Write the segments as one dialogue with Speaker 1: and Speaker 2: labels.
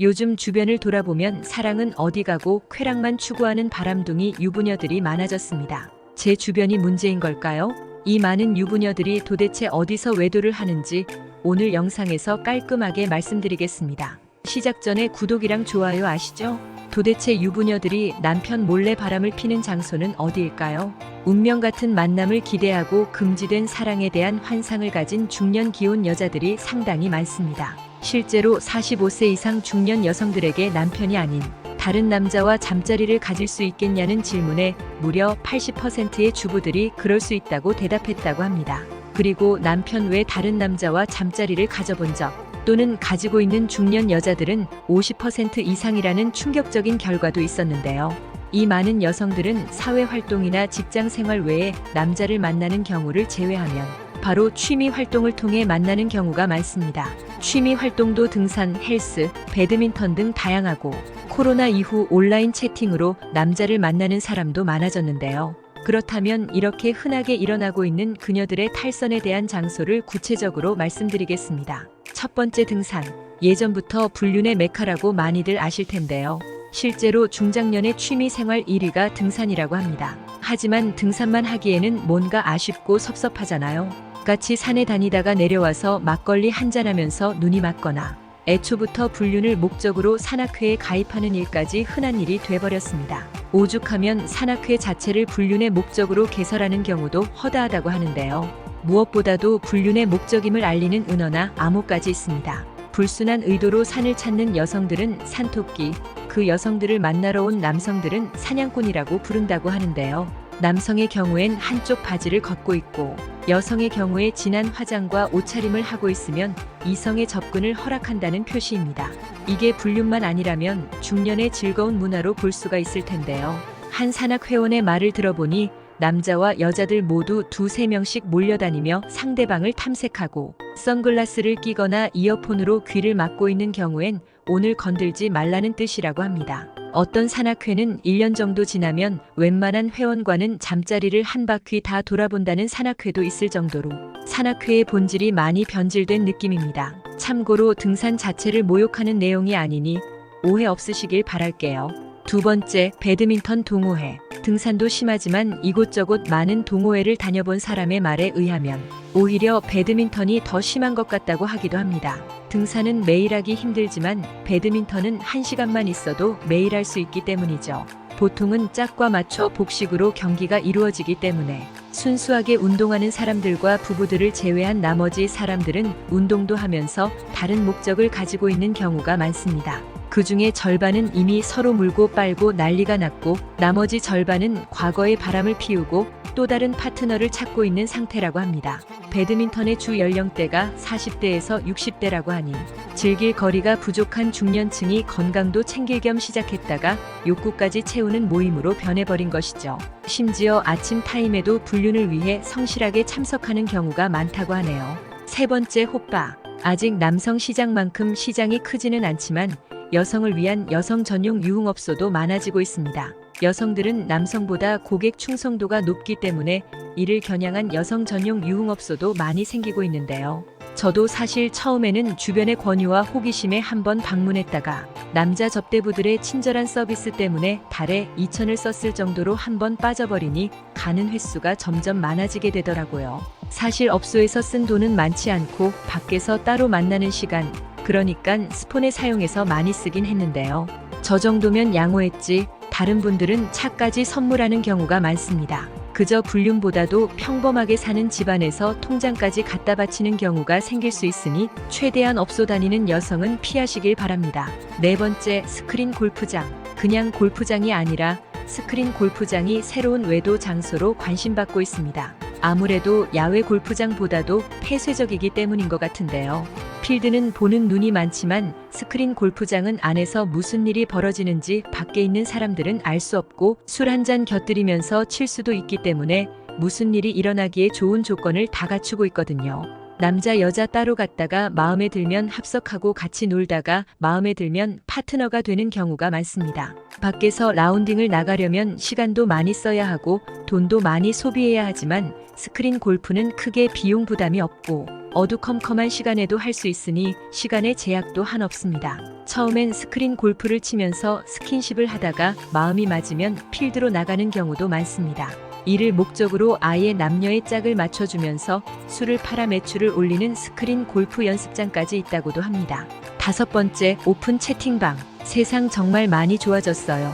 Speaker 1: 요즘 주변을 돌아보면 사랑은 어디 가고 쾌락만 추구하는 바람둥이 유부녀들이 많아졌습니다. 제 주변이 문제인 걸까요? 이 많은 유부녀들이 도대체 어디서 외도를 하는지 오늘 영상에서 깔끔하게 말씀드리겠습니다. 시작 전에 구독이랑 좋아요 아시죠? 도대체 유부녀들이 남편 몰래 바람을 피는 장소는 어디일까요? 운명 같은 만남을 기대하고 금지된 사랑에 대한 환상을 가진 중년 기혼 여자들이 상당히 많습니다. 실제로 45세 이상 중년 여성들에게 남편이 아닌 다른 남자와 잠자리를 가질 수 있겠냐는 질문에 무려 80%의 주부들이 그럴 수 있다고 대답했다고 합니다. 그리고 남편 외 다른 남자와 잠자리를 가져본 적 또는 가지고 있는 중년 여자들은 50% 이상이라는 충격적인 결과도 있었는데요. 이 많은 여성들은 사회 활동이나 직장 생활 외에 남자를 만나는 경우를 제외하면 바로 취미 활동을 통해 만나는 경우가 많습니다. 취미 활동도 등산, 헬스, 배드민턴 등 다양하고 코로나 이후 온라인 채팅으로 남자를 만나는 사람도 많아졌는데요. 그렇다면 이렇게 흔하게 일어나고 있는 그녀들의 탈선에 대한 장소를 구체적으로 말씀드리겠습니다. 첫 번째 등산. 예전부터 불륜의 메카라고 많이들 아실 텐데요. 실제로 중장년의 취미 생활 1위가 등산이라고 합니다. 하지만 등산만 하기에는 뭔가 아쉽고 섭섭하잖아요. 같이 산에 다니다가 내려와서 막걸리 한잔하면서 눈이 맞거나 애초부터 불륜을 목적으로 산악회에 가입하는 일까지 흔한 일이 돼버렸습니다. 오죽하면 산악회 자체를 불륜의 목적으로 개설하는 경우도 허다하다고 하는데요. 무엇보다도 불륜의 목적임을 알리는 은어나 암호까지 있습니다. 불순한 의도로 산을 찾는 여성들은 산토끼, 그 여성들을 만나러 온 남성들은 사냥꾼이라고 부른다고 하는데요. 남성의 경우엔 한쪽 바지를 걷고 있고 여성의 경우에 진한 화장과 옷차림을 하고 있으면 이성의 접근을 허락한다는 표시입니다. 이게 불륜만 아니라면 중년의 즐거운 문화로 볼 수가 있을 텐데요. 한 산악 회원의 말을 들어보니 남자와 여자들 모두 두세 명씩 몰려다니며 상대방을 탐색하고 선글라스를 끼거나 이어폰으로 귀를 막고 있는 경우엔 오늘 건들지 말라는 뜻이라고 합니다. 어떤 산악회는 1년 정도 지나면 웬만한 회원과는 잠자리를 한 바퀴 다 돌아본다는 산악회도 있을 정도로 산악회의 본질이 많이 변질된 느낌입니다. 참고로 등산 자체를 모욕하는 내용이 아니니 오해 없으시길 바랄게요. 두 번째, 배드민턴 동호회. 등산도 심하지만 이곳저곳 많은 동호회를 다녀본 사람의 말에 의하면 오히려 배드민턴이 더 심한 것 같다고 하기도 합니다. 등산은 매일 하기 힘들지만 배드민턴은 한시간만 있어도 매일 할 수 있기 때문이죠. 보통은 짝과 맞춰 복식으로 경기가 이루어지기 때문에 순수하게 운동하는 사람들과 부부들을 제외한 나머지 사람들은 운동도 하면서 다른 목적을 가지고 있는 경우가 많습니다. 그 중에 절반은 이미 서로 물고 빨고 난리가 났고 나머지 절반은 과거의 바람을 피우고 또 다른 파트너를 찾고 있는 상태라고 합니다. 배드민턴의 주 연령대가 40대에서 60대라고 하니 즐길 거리가 부족한 중년층이 건강도 챙길 겸 시작했다가 욕구까지 채우는 모임으로 변해버린 것이죠. 심지어 아침 타임에도 불륜을 위해 성실하게 참석하는 경우가 많다고 하네요. 세 번째 호빠. 아직 남성 시장만큼 시장이 크지는 않지만 여성을 위한 여성 전용 유흥업소도 많아지고 있습니다. 여성들은 남성보다 고객 충성도가 높기 때문에 이를 겨냥한 여성 전용 유흥업소도 많이 생기고 있는데요. 저도 사실 처음에는 주변의 권유와 호기심에 한번 방문했다가 남자 접대부들의 친절한 서비스 때문에 달에 2천을 썼을 정도로 한번 빠져버리니 가는 횟수가 점점 많아지게 되더라고요. 사실 업소에서 쓴 돈은 많지 않고 밖에서 따로 만나는 시간, 그러니까 스폰에 사용해서 많이 쓰긴 했는데요. 저 정도면 양호했지 다른 분들은 차까지 선물하는 경우가 많습니다. 그저 불륜보다도 평범하게 사는 집안에서 통장까지 갖다 바치는 경우가 생길 수 있으니 최대한 업소 다니는 여성은 피하시길 바랍니다. 네 번째, 스크린 골프장. 그냥 골프장이 아니라 스크린 골프장이 새로운 외도 장소로 관심받고 있습니다. 아무래도 야외 골프장보다도 폐쇄적이기 때문인 것 같은데요. 필드는 보는 눈이 많지만 스크린 골프장은 안에서 무슨 일이 벌어지는지 밖에 있는 사람들은 알 수 없고 술 한 잔 곁들이면서 칠 수도 있기 때문에 무슨 일이 일어나기에 좋은 조건을 다 갖추고 있거든요. 남자 여자 따로 갔다가 마음에 들면 합석하고 같이 놀다가 마음에 들면 파트너가 되는 경우가 많습니다. 밖에서 라운딩을 나가려면 시간도 많이 써야 하고 돈도 많이 소비해야 하지만 스크린 골프는 크게 비용 부담이 없고 어두컴컴한 시간에도 할 수 있으니 시간의 제약도 한없습니다. 처음엔 스크린 골프를 치면서 스킨십을 하다가 마음이 맞으면 필드로 나가는 경우도 많습니다. 이를 목적으로 아예 남녀의 짝을 맞춰주면서 술을 팔아 매출을 올리는 스크린 골프 연습장까지 있다고도 합니다. 다섯 번째, 오픈 채팅방. 세상 정말 많이 좋아졌어요.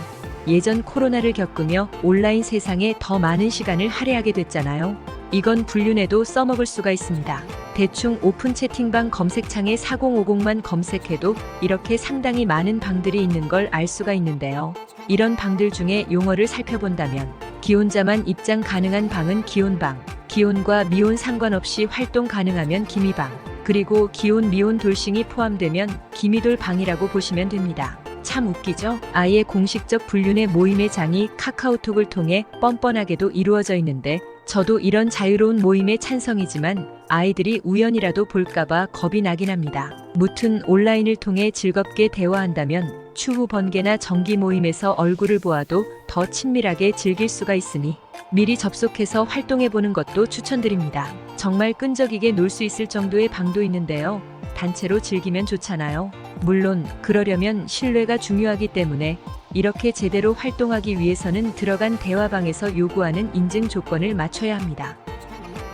Speaker 1: 예전 코로나를 겪으며 온라인 세상에 더 많은 시간을 할애하게 됐잖아요. 이건 불륜에도 써먹을 수가 있습니다. 대충 오픈 채팅방 검색창에 4050만 검색해도 이렇게 상당히 많은 방들이 있는 걸 알 수가 있는데요. 이런 방들 중에 용어를 살펴본다면 기혼자만 입장 가능한 방은 기혼방, 기혼과 미혼 상관없이 활동 가능하면 기미방, 그리고 기혼 미혼 돌싱이 포함되면 기미돌 방이라고 보시면 됩니다. 참 웃기죠? 아예 공식적 불륜의 모임의 장이 카카오톡을 통해 뻔뻔하게도 이루어져 있는데 저도 이런 자유로운 모임에 찬성이지만 아이들이 우연이라도 볼까봐 겁이 나긴 합니다. 무튼 온라인을 통해 즐겁게 대화한다면 추후 번개나 정기 모임에서 얼굴을 보아도 더 친밀하게 즐길 수가 있으니 미리 접속해서 활동해보는 것도 추천드립니다. 정말 끈적이게 놀 수 있을 정도의 방도 있는데요. 단체로 즐기면 좋잖아요. 물론 그러려면 신뢰가 중요하기 때문에 이렇게 제대로 활동하기 위해서는 들어간 대화방에서 요구하는 인증 조건을 맞춰야 합니다.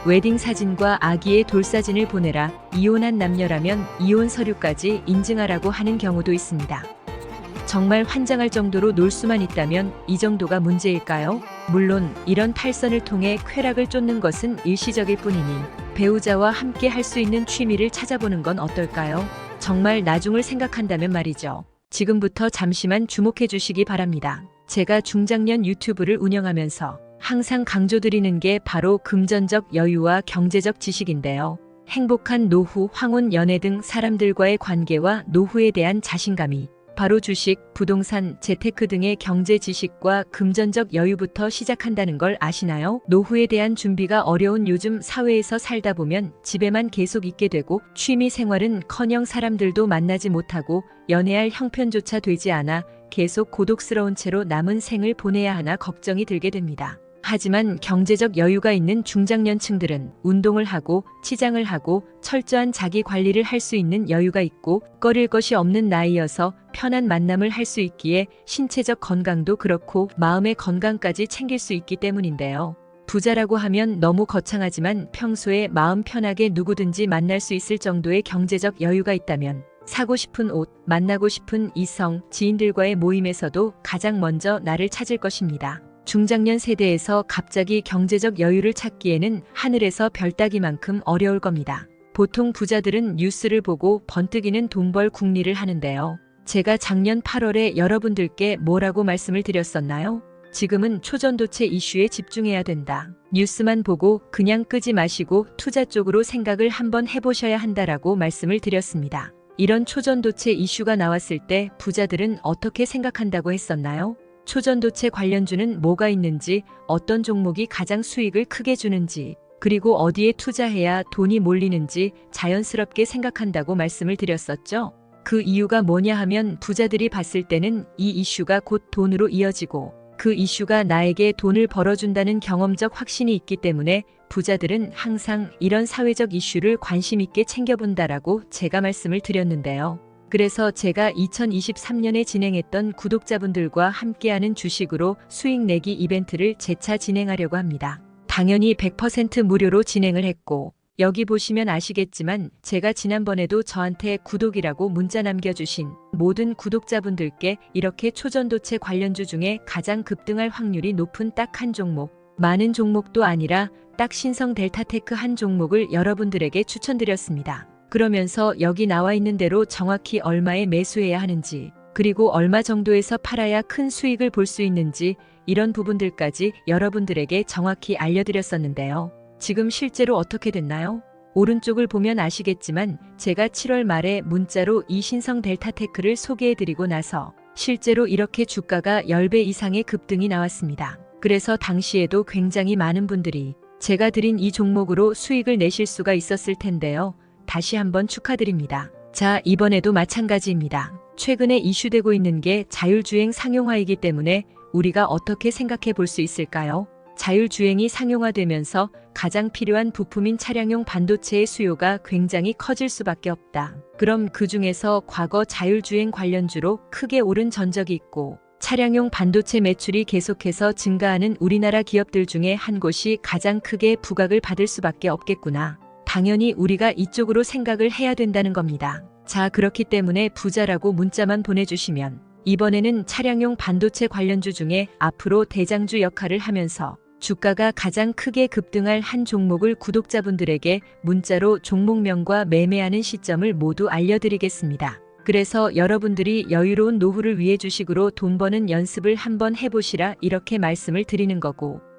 Speaker 1: 웨딩 사진과 아기의 돌사진을 보내라. 이혼한 남녀라면 이혼 서류까지 인증하라고 하는 경우도 있습니다. 정말 환장할 정도로 놀 수만 있다면 이 정도가 문제일까요? 물론 이런 탈선을 통해 쾌락을 쫓는 것은 일시적일 뿐이니 배우자와 함께 할 수 있는 취미를 찾아보는 건 어떨까요? 정말 나중을 생각한다면 말이죠. 지금부터 잠시만 주목해 주시기 바랍니다. 제가 중장년 유튜브를 운영하면서 항상 강조드리는 게 바로 금전적 여유와 경제적 지식인데요. 행복한 노후, 황혼, 연애 등 사람들과의 관계와 노후에 대한 자신감이 바로 주식, 부동산, 재테크 등의 경제 지식과 금전적 여유부터 시작한다는 걸 아시나요? 노후에 대한 준비가 어려운 요즘 사회에서 살다 보면 집에만 계속 있게 되고 취미 생활은 커녕 사람들도 만나지 못하고 연애할 형편조차 되지 않아 계속 고독스러운 채로 남은 생을 보내야 하나 걱정이 들게 됩니다. 하지만 경제적 여유가 있는 중장년층들은 운동을 하고 치장을 하고 철저한 자기 관리를 할 수 있는 여유가 있고 꺼릴 것이 없는 나이여서 편한 만남을 할 수 있기에 신체적 건강도 그렇고 마음의 건강까지 챙길 수 있기 때문인데요. 부자라고 하면 너무 거창하지만 평소에 마음 편하게 누구든지 만날 수 있을 정도의 경제적 여유가 있다면 사고 싶은 옷, 만나고 싶은 이성, 지인들과의 모임에서도 가장 먼저 나를 찾을 것입니다. 중장년 세대에서 갑자기 경제적 여유를 찾기에는 하늘에서 별 따기만큼 어려울 겁니다. 보통 부자들은 뉴스를 보고 번뜩이는 돈벌 궁리를 하는데요. 제가 작년 8월에 여러분들께 뭐라고 말씀을 드렸었나요? 지금은 초전도체 이슈에 집중해야 된다. 뉴스만 보고 그냥 끄지 마시고 투자 쪽으로 생각을 한번 해보셔야 한다라고 말씀을 드렸습니다. 이런 초전도체 이슈가 나왔을 때 부자들은 어떻게 생각한다고 했었나요? 초전도체 관련주는 뭐가 있는지, 어떤 종목이 가장 수익을 크게 주는지, 그리고 어디에 투자해야 돈이 몰리는지 자연스럽게 생각한다고 말씀을 드렸었죠. 그 이유가 뭐냐 하면 부자들이 봤을 때는 이 이슈가 곧 돈으로 이어지고 그 이슈가 나에게 돈을 벌어준다는 경험적 확신이 있기 때문에 부자들은 항상 이런 사회적 이슈를 관심 있게 챙겨본다라고 제가 말씀을 드렸는데요. 그래서 제가 2023년에 진행했던 구독자분들과 함께하는 주식으로 수익 내기 이벤트를 재차 진행하려고 합니다. 당연히 100% 무료로 진행을 했고, 여기 보시면 아시겠지만 제가 지난번에도 저한테 구독이라고 문자 남겨주신 모든 구독자분들께 이렇게 초전도체 관련주 중에 가장 급등할 확률이 높은 딱 한 종목, 많은 종목도 아니라 딱 신성 델타테크 한 종목을 여러분들에게 추천드렸습니다. 그러면서 여기 나와 있는 대로 정확히 얼마에 매수해야 하는지, 그리고 얼마 정도에서 팔아야 큰 수익을 볼 수 있는지 이런 부분들까지 여러분들에게 정확히 알려드렸었는데요. 지금 실제로 어떻게 됐나요? 오른쪽을 보면 아시겠지만 제가 7월 말에 문자로 이 신성 델타테크를 소개해드리고 나서 실제로 이렇게 주가가 10배 이상의 급등이 나왔습니다. 그래서 당시에도 굉장히 많은 분들이 제가 드린 이 종목으로 수익을 내실 수가 있었을 텐데요. 다시 한번 축하드립니다. 자, 이번에도 마찬가지입니다. 최근에 이슈되고 있는 게 자율주행 상용화이기 때문에 우리가 어떻게 생각해 볼 수 있을까요? 자율주행이 상용화되면서 가장 필요한 부품인 차량용 반도체의 수요가 굉장히 커질 수밖에 없다. 그럼 그 중에서 과거 자율주행 관련주로 크게 오른 전적이 있고 차량용 반도체 매출이 계속해서 증가하는 우리나라 기업들 중에 한 곳이 가장 크게 부각을 받을 수밖에 없겠구나. 당연히 우리가 이쪽으로 생각을 해야 된다는 겁니다. 자, 그렇기 때문에 부자라고 문자만 보내주시면 이번에는 차량용 반도체 관련주 중에 앞으로 대장주 역할을 하면서 주가가 가장 크게 급등할 한 종목을 구독자분들에게 문자로 종목명과 매매하는 시점을 모두 알려드리겠습니다. 그래서 여러분들이 여유로운 노후를 위해 주식으로 돈 버는 연습을 한번 해보시라 이렇게 말씀을 드리는 거고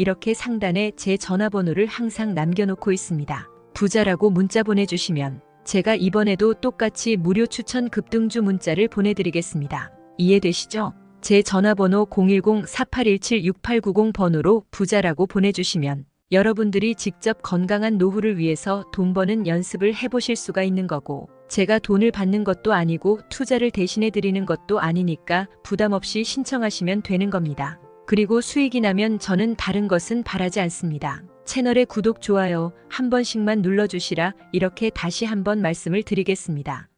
Speaker 1: 이렇게 상단에 제 전화번호를 항상 남겨놓고 있습니다. 부자라고 문자 보내주시면 제가 이번에도 똑같이 무료 추천 급등주 문자를 보내드리겠습니다. 이해되시죠? 제 전화번호 010-4817-6890 번호로 부자라고 보내주시면 여러분들이 직접 건강한 노후를 위해서 돈 버는 연습을 해보실 수가 있는 거고 제가 돈을 받는 것도 아니고 투자를 대신해 드리는 것도 아니니까 부담 없이 신청하시면 되는 겁니다. 그리고 수익이 나면 저는 다른 것은 바라지 않습니다. 채널의 구독, 좋아요 한 번씩만 눌러주시라 이렇게 다시 한번 말씀을 드리겠습니다.